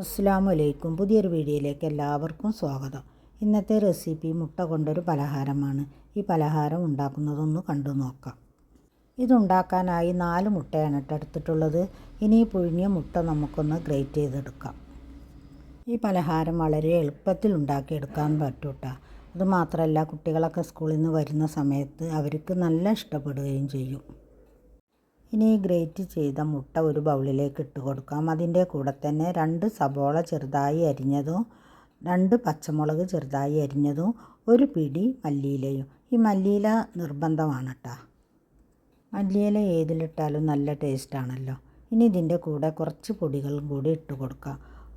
അസ്സാം അലൈക്കും പുതിയൊരു വീഡിയോയിലേക്ക് എല്ലാവർക്കും സ്വാഗതം. ഇന്നത്തെ റെസിപ്പി മുട്ട കൊണ്ടൊരു പലഹാരമാണ്. ഈ പലഹാരം ഉണ്ടാക്കുന്നതൊന്ന് കണ്ടു നോക്കാം. ഇതുണ്ടാക്കാനായി നാല് മുട്ടയാണ് എടുത്തിട്ടുള്ളത്. ഇനി പുഴുങ്ങിയ മുട്ട നമുക്കൊന്ന് ഗ്രേറ്റ് ചെയ്തെടുക്കാം. ഈ പലഹാരം വളരെ എളുപ്പത്തിൽ ഉണ്ടാക്കിയെടുക്കാൻ പറ്റും അതുമാത്രമല്ല അത് മാത്രമല്ല കുട്ടികളൊക്കെ സ്കൂളിൽ നിന്ന് വരുന്ന സമയത്ത് അവർക്ക് നല്ല ഇഷ്ടപ്പെടുകയും ചെയ്യും. ഇനി ഗ്രേറ്റ് ചെയ്ത മുട്ട ഒരു ബൗളിലേക്ക് ഇട്ട് കൊടുക്കാം. അതിന്റെ കൂടെ തന്നെ രണ്ട് സബോള ചെറുതായി അരിഞ്ഞതും രണ്ട് പച്ചമുളക് ചെറുതായി അരിഞ്ഞതും ഒരു പിടി മല്ലിയിലയും. ഈ മല്ലിയില നിർബന്ധമാണ് കേട്ടോ മല്ലിയില ഏതിലിട്ടാലും നല്ല ടേസ്റ്റാണല്ലോ ഇനി ഇതിന്റെ കൂടെ കുറച്ച് പൊടികളും കൂടി ഇട്ട് കൊടുക്കാം.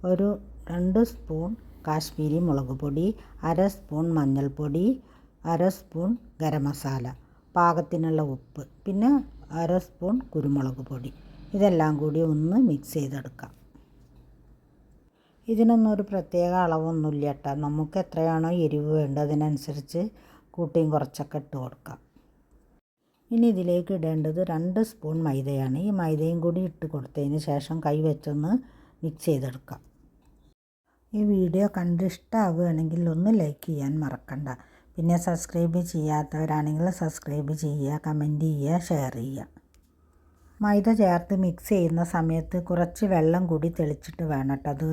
ഒരു രണ്ട് സ്പൂൺ കാശ്മീരി മുളക് പൊടി അര സ്പൂൺ മഞ്ഞൾപ്പൊടി അര സ്പൂൺ ഗരം മസാല. പാകത്തിനുള്ള ഉപ്പ്. പിന്നെ അര സ്പൂൺ കുരുമുളക് പൊടി. ഇതെല്ലാം കൂടി ഒന്ന് മിക്സ് ചെയ്തെടുക്കാം. ഇതിനൊന്നും ഒരു പ്രത്യേക അളവൊന്നുമില്ല കേട്ടോ. നമുക്ക് എത്രയാണോ എരിവ് വേണ്ടത് അതിനനുസരിച്ച് കൂട്ടിയും കുറച്ചൊക്കെ ഇട്ട് കൊടുക്കാം. ഇനി ഇതിലേക്ക് ഇടേണ്ടത് രണ്ട് സ്പൂൺ മൈദയാണ്. ഈ മൈദയും കൂടി ഇട്ട് കൊടുത്തതിന് ശേഷം കൈ വെച്ചൊന്ന് മിക്സ് ചെയ്തെടുക്കാം. ഈ വീഡിയോ കണ്ട് ഇഷ്ടമാവുകയാണെങ്കിൽ ഒന്ന് ലൈക്ക് ചെയ്യാൻ മറക്കണ്ട. പിന്നെ സബ്സ്ക്രൈബ് ചെയ്യാത്തവരാണെങ്കിൽ സബ്സ്ക്രൈബ് ചെയ്യുക കമന്റ് ചെയ്യുക ഷെയർ ചെയ്യുക. മൈദ ചേർത്ത് മിക്സ് ചെയ്യുന്ന സമയത്ത് കുറച്ച് വെള്ളം കൂടി തെളിച്ചിട്ട് വേണം കേട്ടോ അത്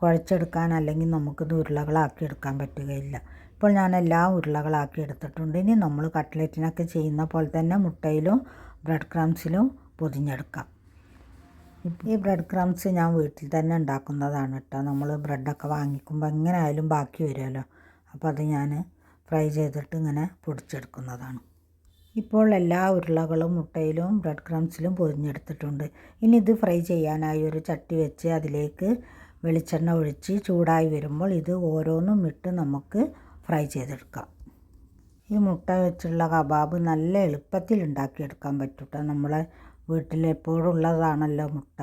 കുഴച്ചെടുക്കാൻ അല്ലെങ്കിൽ നമുക്കിത് ഉരുളകളാക്കി എടുക്കാൻ പറ്റുകയില്ല. ഇപ്പോൾ ഞാൻ എല്ലാ ഉരുളകളാക്കി എടുത്തിട്ടുണ്ട്. ഇനി നമ്മൾ കട്ട്ലറ്റിനൊക്കെ ചെയ്യുന്ന പോലെ തന്നെ മുട്ടയിലും ബ്രെഡ് ക്രംസിലും പൊതിഞ്ഞെടുക്കാം. ഈ ബ്രെഡ് ക്രംസ് ഞാൻ വീട്ടിൽ തന്നെ ഉണ്ടാക്കുന്നതാണ് കേട്ടോ നമ്മൾ ബ്രെഡൊക്കെ വാങ്ങിക്കുമ്പോൾ എങ്ങനെ ആയാലും ബാക്കി വരുമല്ലോ. അപ്പോൾ അത് ഞാൻ ഫ്രൈ ചെയ്തിട്ട് ഇങ്ങനെ പൊടിച്ചെടുക്കുന്നതാണ്. ഇപ്പോൾ എല്ലാ ഉരുളകളും മുട്ടയിലും ബ്രെഡ് ക്രംസിലും പൊരിഞ്ഞെടുത്തിട്ടുണ്ട് ഇനി ഇത് ഫ്രൈ ചെയ്യാനായി ഒരു ചട്ടി വെച്ച് അതിലേക്ക് വെളിച്ചെണ്ണ ഒഴിച്ച് ചൂടായി വരുമ്പോൾ ഇത് ഓരോന്നും ഇട്ട് നമുക്ക് ഫ്രൈ ചെയ്തെടുക്കാം. ഈ മുട്ട വെച്ചുള്ള കബാബ് നല്ല എളുപ്പത്തിൽ ഉണ്ടാക്കിയെടുക്കാൻ പറ്റൂട്ടോ നമ്മളെ ഉള്ളതാണല്ലോ മുട്ട.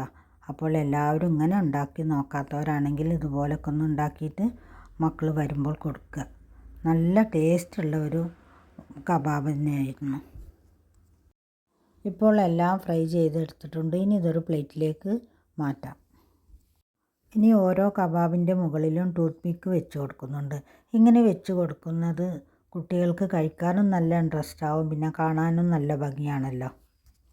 അപ്പോൾ എല്ലാവരും ഇങ്ങനെ ഉണ്ടാക്കി നോക്കാത്തവരാണെങ്കിൽ ഇതുപോലൊക്കെ ഒന്ന് ഉണ്ടാക്കിയിട്ട് മക്കൾ വരുമ്പോൾ കൊടുക്കുക. നല്ല ടേസ്റ്റുള്ള ഒരു കബാബ് തന്നെയായിരുന്നു. ഇപ്പോൾ എല്ലാം ഫ്രൈ ചെയ്തെടുത്തിട്ടുണ്ട്. ഇനി ഇതൊരു പ്ലേറ്റിലേക്ക് മാറ്റാം. ഇനി ഓരോ കബാബിന്റെ മുകളിലും ടൂത്ത് പിക്ക് വെച്ച് കൊടുക്കുന്നുണ്ട്. ഇങ്ങനെ വെച്ച് കൊടുക്കുന്നത് കുട്ടികൾക്ക് കഴിക്കാനും നല്ല ഇൻട്രസ്റ്റ് ആവും. പിന്നെ കാണാനും നല്ല ഭംഗിയാണല്ലോ.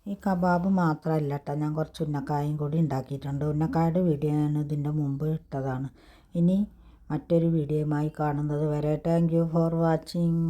ഈ കബാബ് മാത്രമല്ല കേട്ടോ ഞാൻ കുറച്ച് ഉന്നക്കായും കൂടി ഉണ്ടാക്കിയിട്ടുണ്ട്. ഉന്നക്കായുടെ വീഡിയോ ഞാൻ ഇതിന്റെ മുമ്പ് ഇട്ടതാണ്. ഇനി മറ്റൊരു വീഡിയോയുമായി കാണുന്നത് വരെ. Thank you for watching